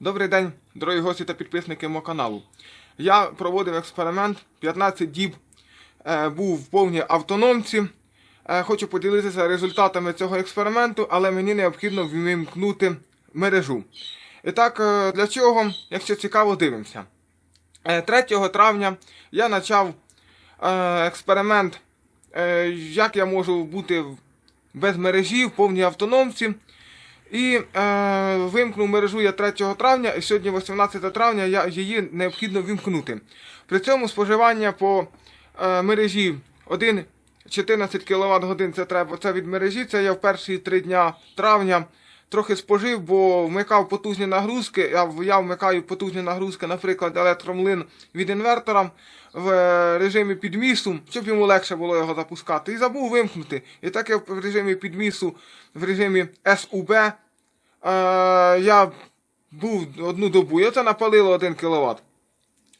Добрий день, дорогі гості та підписники мого каналу. Я проводив експеримент 15 діб, е, був в повній автономці. Е, хочу поділитися результатами цього експерименту, але мені необхідно вимкнути мережу. І так, е, для чого, якщо цікаво, дивимося. Е, 3 травня я почав е, експеримент, е, як я можу бути без мережі в повній автономці. І е, вимкнув мережу я 3 травня, і сьогодні 18 травня я, її необхідно вимкнути. При цьому споживання по е, мережі 1,14 кВт годин це треба це від мережі. Це я в перші три дня травня трохи спожив, бо вмикав потужні нагрузки. Я, я вмикаю потужні нагрузки, наприклад, електромлин від інвертора в е, режимі підмісу, щоб йому легше було його запускати. І забув вимкнути. І так я в режимі підмісу, в режимі СУБ е, я був одну добу, і це напалило 1 кВт.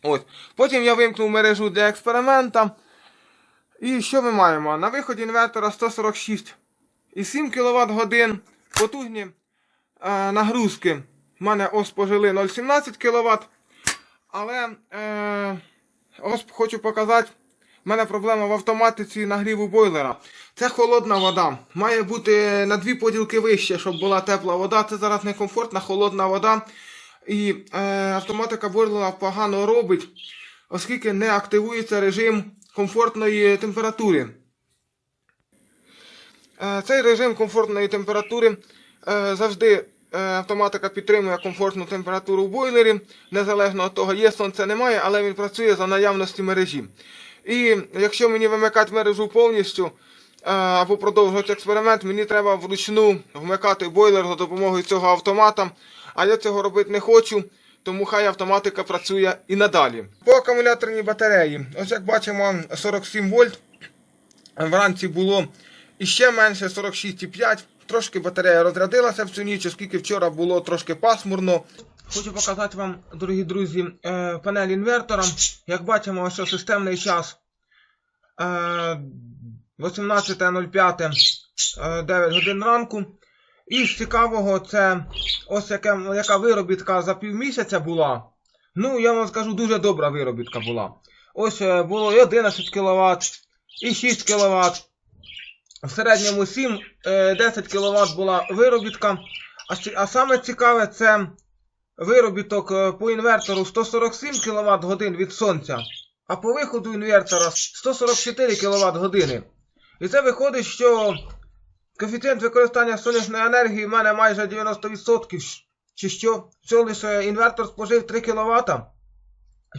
Ось. Потім я вимкнув мережу для експеримента. І що ми маємо? На виході інвертора 146 і 7 кВт годин. Потужні е, нагрузки. в мене ось спожили 0,17 кВт. Але е, ось хочу показати. У мене проблема в автоматиці нагріву бойлера. Це холодна вода. Має бути на дві поділки вище, щоб була тепла вода. Це зараз некомфортна холодна вода. І е, автоматика бойлера погано робить, оскільки не активується режим комфортної температури. Е, Цей режим комфортної температури е, завжди е, автоматика підтримує комфортну температуру в бойлері, незалежно від того, є сонце, немає, але він працює за наявності мережі. І якщо мені вимикати мережу повністю або продовжувати експеримент, мені треба вручну вмикати бойлер за допомогою цього автомата. А я цього робити не хочу, тому хай автоматика працює і надалі. По акумуляторній батареї, ось як бачимо, 47 вольт. Вранці було іще менше 46,5. Трошки батарея розрядилася в цю ніч, оскільки вчора було трошки пасмурно. Хочу показати вам, дорогі друзі, е, панель інвертора. Як бачимо, що системний час е, 18.05 е, 9 годин ранку. І з цікавого, це ось яке, яка виробітка за півмісяця була. Ну, я вам скажу, дуже добра виробітка була. Ось е, було і 11 кВт, і 6 кВт. В середньому 7-10 кВт була виробітка. А, саме цікаве це виробіток е, по інвертору 147 кВт годин від сонця, а по виходу інвертора 144 кВт години. І це виходить, що коефіцієнт використання сонячної енергії в мене майже 90%. Чи що? Що лише інвертор спожив 3 кВт.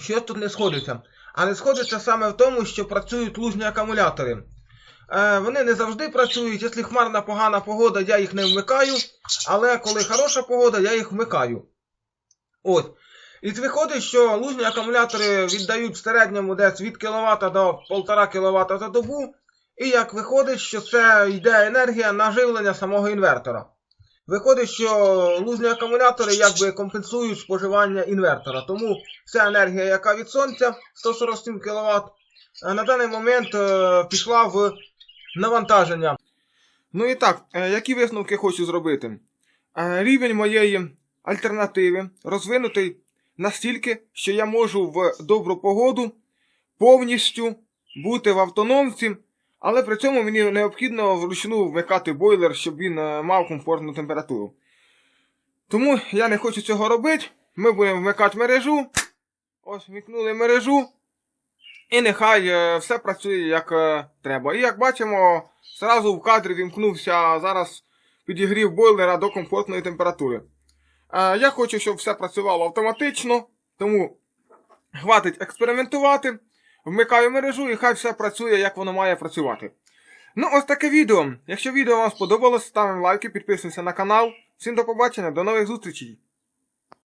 Що тут не сходиться? А не сходиться саме в тому, що працюють лужні акумулятори. Е, вони не завжди працюють. Якщо хмарна погана погода, я їх не вмикаю. Але коли хороша погода, я їх вмикаю. Ось. І виходить, що лужні акумулятори віддають в середньому десь від кВт до 1,5 кВт за добу. І як виходить, що це йде енергія на живлення самого інвертора. Виходить, що лужні акумулятори якби компенсують споживання інвертора. Тому вся енергія, яка від сонця 147 кВт, на даний момент е, пішла в навантаження. Ну і так, е, які висновки хочу зробити? Е, Рівень моєї альтернативи розвинутий настільки, що я можу в добру погоду повністю бути в автономці, але при цьому мені необхідно вручну вмикати бойлер, щоб він е, мав комфортну температуру. Тому я не хочу цього робити. Ми будемо вмикати мережу. Ось вмикнули мережу. І нехай е, все працює як е, треба. І як бачимо, зразу в кадрі вімкнувся зараз підігрів бойлера до комфортної температури. Е, я хочу, щоб все працювало автоматично, тому хватить експериментувати. Вмикаю мережу і хай все працює, як воно має працювати. Ну, ось таке відео. Якщо відео вам сподобалось, ставимо лайки, підписуємося на канал. Всім до побачення, до нових зустрічей!